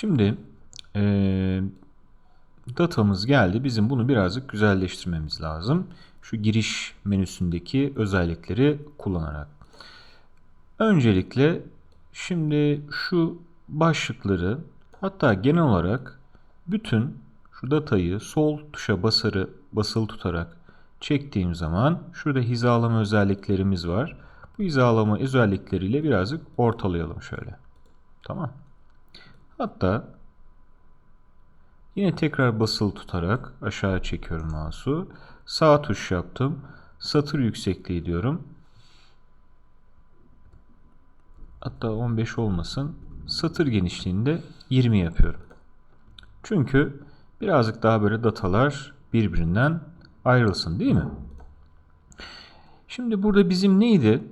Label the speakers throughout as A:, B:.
A: Şimdi eee, datamız geldi. Bizim bunu birazcık güzelleştirmemiz lazım. Şu giriş menüsündeki özellikleri kullanarak. Öncelikle şimdi şu başlıkları hatta genel olarak bütün şu datayı sol tuşa basarı basılı tutarak çektiğim zaman şurada hizalama özelliklerimiz var. Bu hizalama özellikleriyle birazcık ortalayalım şöyle. Tamam. Hatta yine tekrar basılı tutarak aşağı çekiyorum mouse'u. Sağ tuş yaptım. Satır yüksekliği diyorum. Hatta 15 olmasın. Satır genişliğinde 20 yapıyorum. Çünkü birazcık daha böyle datalar birbirinden ayrılsın değil mi? Şimdi burada bizim neydi?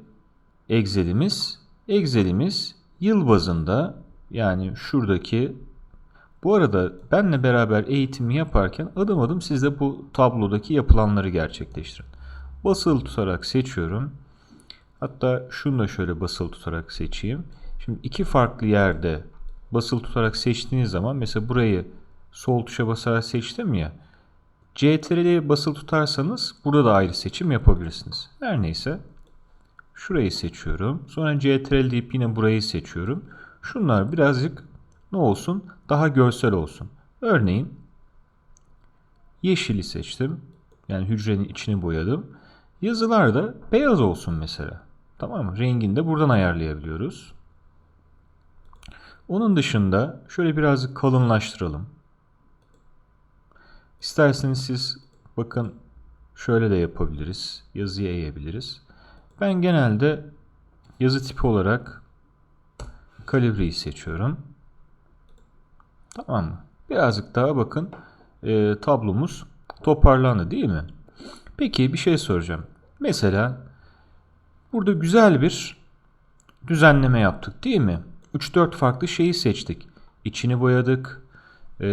A: Excel'imiz. Excel'imiz yıl bazında yani şuradaki bu arada benle beraber eğitimi yaparken adım adım siz de bu tablodaki yapılanları gerçekleştirin. Basılı tutarak seçiyorum. Hatta şunu da şöyle basılı tutarak seçeyim. Şimdi iki farklı yerde basılı tutarak seçtiğiniz zaman mesela burayı sol tuşa basarak seçtim ya. CTRL'ye basılı tutarsanız burada da ayrı seçim yapabilirsiniz. Her neyse. Şurayı seçiyorum. Sonra CTRL deyip yine burayı seçiyorum. Şunlar birazcık ne olsun? Daha görsel olsun. Örneğin yeşili seçtim. Yani hücrenin içini boyadım. Yazılar da beyaz olsun mesela. Tamam mı? Rengini de buradan ayarlayabiliyoruz. Onun dışında şöyle birazcık kalınlaştıralım. İsterseniz siz bakın şöyle de yapabiliriz. Yazıyı eğebiliriz. Ben genelde yazı tipi olarak kalibreyi seçiyorum. Tamam mı? Birazcık daha bakın e, tablomuz toparlandı değil mi? Peki bir şey soracağım. Mesela burada güzel bir düzenleme yaptık değil mi? 3-4 farklı şeyi seçtik. İçini boyadık. E,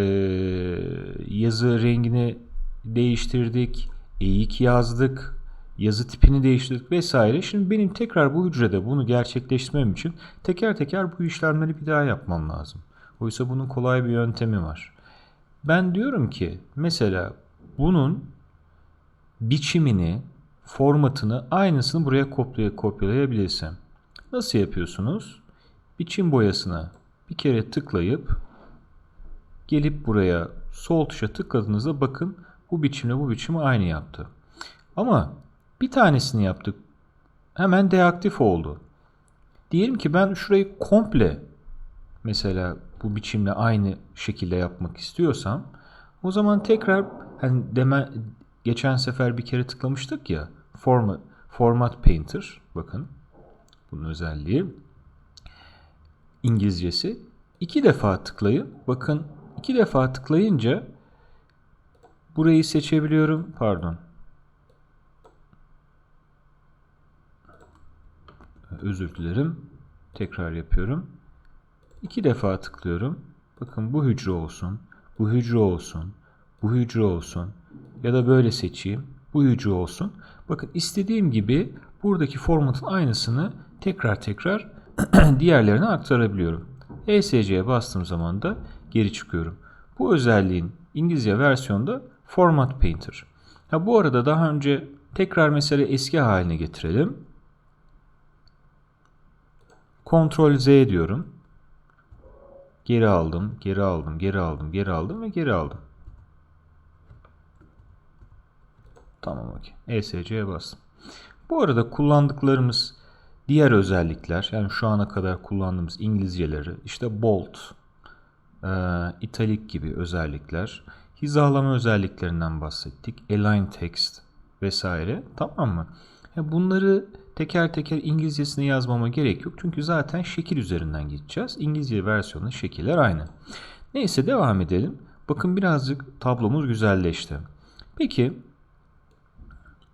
A: yazı rengini değiştirdik. Eğik yazdık. Yazı tipini değiştirdik vesaire. Şimdi benim tekrar bu hücrede bunu gerçekleştirmem için teker teker bu işlemleri bir daha yapmam lazım. Oysa bunun kolay bir yöntemi var. Ben diyorum ki mesela bunun biçimini, formatını aynısını buraya kopyalay kopyalayabilirsem. Nasıl yapıyorsunuz? Biçim boyasına bir kere tıklayıp gelip buraya sol tuşa tıkladığınızda bakın bu biçimle bu biçimi aynı yaptı. Ama bir tanesini yaptık. Hemen deaktif oldu. Diyelim ki ben şurayı komple mesela bu biçimle aynı şekilde yapmak istiyorsam o zaman tekrar hani deme, geçen sefer bir kere tıklamıştık ya format, format painter bakın bunun özelliği İngilizcesi iki defa tıklayın bakın iki defa tıklayınca burayı seçebiliyorum pardon özür dilerim tekrar yapıyorum İki defa tıklıyorum. Bakın bu hücre olsun, bu hücre olsun, bu hücre olsun ya da böyle seçeyim. Bu hücre olsun. Bakın istediğim gibi buradaki formatın aynısını tekrar tekrar diğerlerine aktarabiliyorum. ESC'ye bastığım zaman da geri çıkıyorum. Bu özelliğin İngilizce versiyonda Format Painter. Ha bu arada daha önce tekrar mesela eski haline getirelim. Ctrl Z diyorum. Geri aldım, geri aldım, geri aldım, geri aldım ve geri aldım. Tamam okey. ESC'ye bastım. Bu arada kullandıklarımız diğer özellikler yani şu ana kadar kullandığımız İngilizceleri işte bold, e, italik gibi özellikler, hizalama özelliklerinden bahsettik, align text vesaire tamam mı? Bunları teker teker İngilizcesini yazmama gerek yok. Çünkü zaten şekil üzerinden gideceğiz. İngilizce versiyonun şekiller aynı. Neyse devam edelim. Bakın birazcık tablomuz güzelleşti. Peki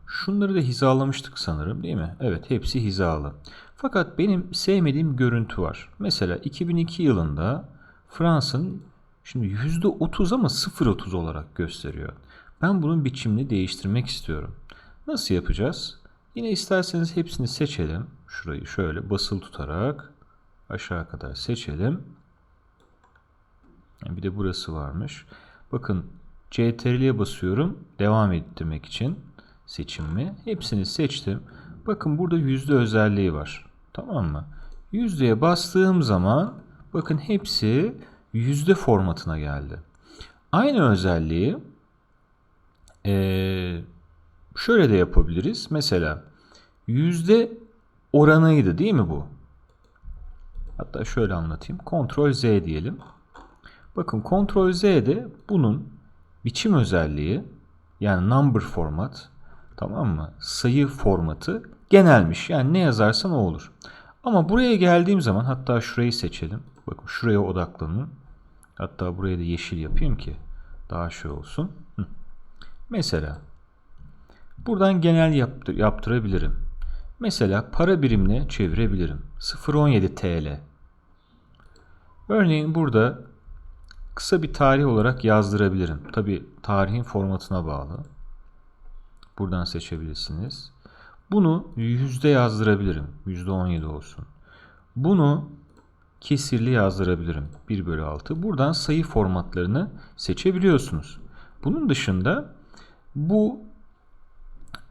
A: şunları da hizalamıştık sanırım değil mi? Evet hepsi hizalı. Fakat benim sevmediğim görüntü var. Mesela 2002 yılında Fransa'nın şimdi %30 ama 0.30 olarak gösteriyor. Ben bunun biçimini değiştirmek istiyorum. Nasıl yapacağız? Yine isterseniz hepsini seçelim. Şurayı şöyle basılı tutarak aşağı kadar seçelim. Bir de burası varmış. Bakın CTRL'ye basıyorum. Devam ettirmek için seçimimi. Hepsini seçtim. Bakın burada yüzde özelliği var. Tamam mı? Yüzdeye bastığım zaman bakın hepsi yüzde formatına geldi. Aynı özelliği şöyle de yapabiliriz. Mesela yüzde oranıydı değil mi bu? Hatta şöyle anlatayım. Ctrl Z diyelim. Bakın Ctrl Z'de bunun biçim özelliği yani number format tamam mı? Sayı formatı genelmiş. Yani ne yazarsan o olur. Ama buraya geldiğim zaman hatta şurayı seçelim. Bakın şuraya odaklanın. Hatta buraya da yeşil yapayım ki daha şey olsun. Hı. Mesela buradan genel yaptır, yaptırabilirim. Mesela para birimine çevirebilirim. 0.17 TL. Örneğin burada kısa bir tarih olarak yazdırabilirim. Tabi tarihin formatına bağlı. Buradan seçebilirsiniz. Bunu yüzde yazdırabilirim. Yüzde 17 olsun. Bunu kesirli yazdırabilirim. 1 bölü 6. Buradan sayı formatlarını seçebiliyorsunuz. Bunun dışında bu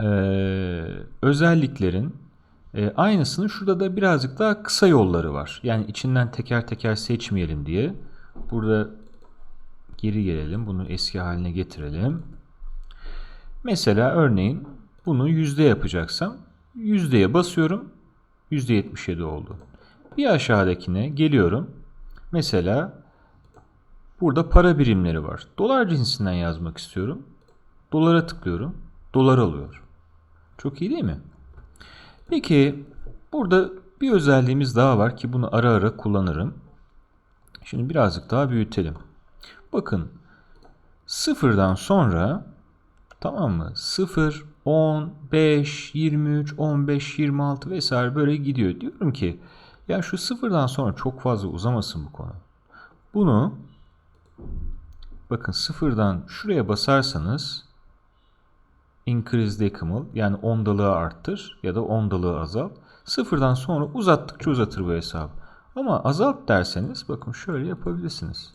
A: eee, özelliklerin e, aynısının şurada da birazcık daha kısa yolları var. Yani içinden teker teker seçmeyelim diye. Burada geri gelelim. Bunu eski haline getirelim. Mesela örneğin bunu yüzde yapacaksam yüzdeye basıyorum. Yüzde 77 oldu. Bir aşağıdakine geliyorum. Mesela burada para birimleri var. Dolar cinsinden yazmak istiyorum. Dolara tıklıyorum. Dolar alıyor. Çok iyi değil mi? Peki burada bir özelliğimiz daha var ki bunu ara ara kullanırım. Şimdi birazcık daha büyütelim. Bakın sıfırdan sonra tamam mı? 0, 10, 5, 23, 15, 26 vesaire böyle gidiyor. Diyorum ki ya şu sıfırdan sonra çok fazla uzamasın bu konu. Bunu bakın sıfırdan şuraya basarsanız increase decimal yani ondalığı arttır ya da ondalığı azalt. Sıfırdan sonra uzattıkça uzatır bu hesabı. Ama azalt derseniz bakın şöyle yapabilirsiniz.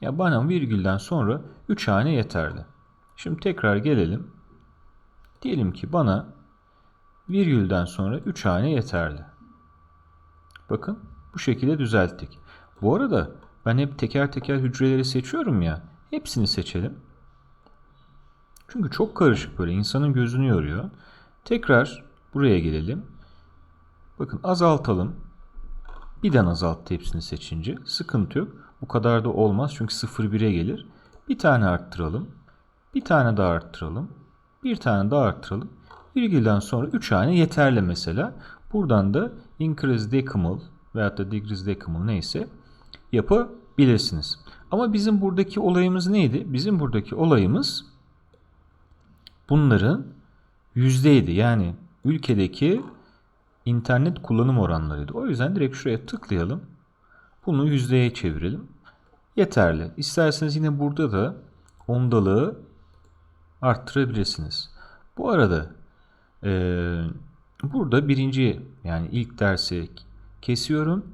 A: Ya bana virgülden sonra 3 hane yeterli. Şimdi tekrar gelelim. Diyelim ki bana virgülden sonra 3 hane yeterli. Bakın bu şekilde düzelttik. Bu arada ben hep teker teker hücreleri seçiyorum ya. Hepsini seçelim. Çünkü çok karışık böyle insanın gözünü yoruyor. Tekrar buraya gelelim. Bakın azaltalım. Birden azalttı hepsini seçince. Sıkıntı yok. Bu kadar da olmaz çünkü 0-1'e gelir. Bir tane arttıralım. Bir tane daha arttıralım. Bir tane daha arttıralım. Virgülden sonra 3 tane yeterli mesela. Buradan da increase decimal veyahut da decrease decimal neyse yapabilirsiniz. Ama bizim buradaki olayımız neydi? Bizim buradaki olayımız bunların yüzdeydi. Yani ülkedeki internet kullanım oranlarıydı. O yüzden direkt şuraya tıklayalım. Bunu yüzdeye çevirelim. Yeterli. İsterseniz yine burada da ondalığı arttırabilirsiniz. Bu arada eee, burada birinci yani ilk dersi kesiyorum.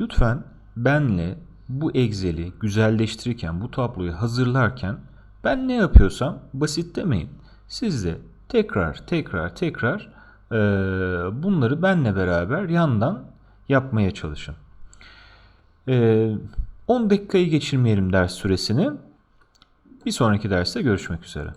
A: Lütfen benle bu Excel'i güzelleştirirken, bu tabloyu hazırlarken ben ne yapıyorsam basit demeyin. Siz de tekrar tekrar tekrar eee, bunları benle beraber yandan yapmaya çalışın. Eee, 10 dakikayı geçirmeyelim ders süresini. Bir sonraki derste görüşmek üzere.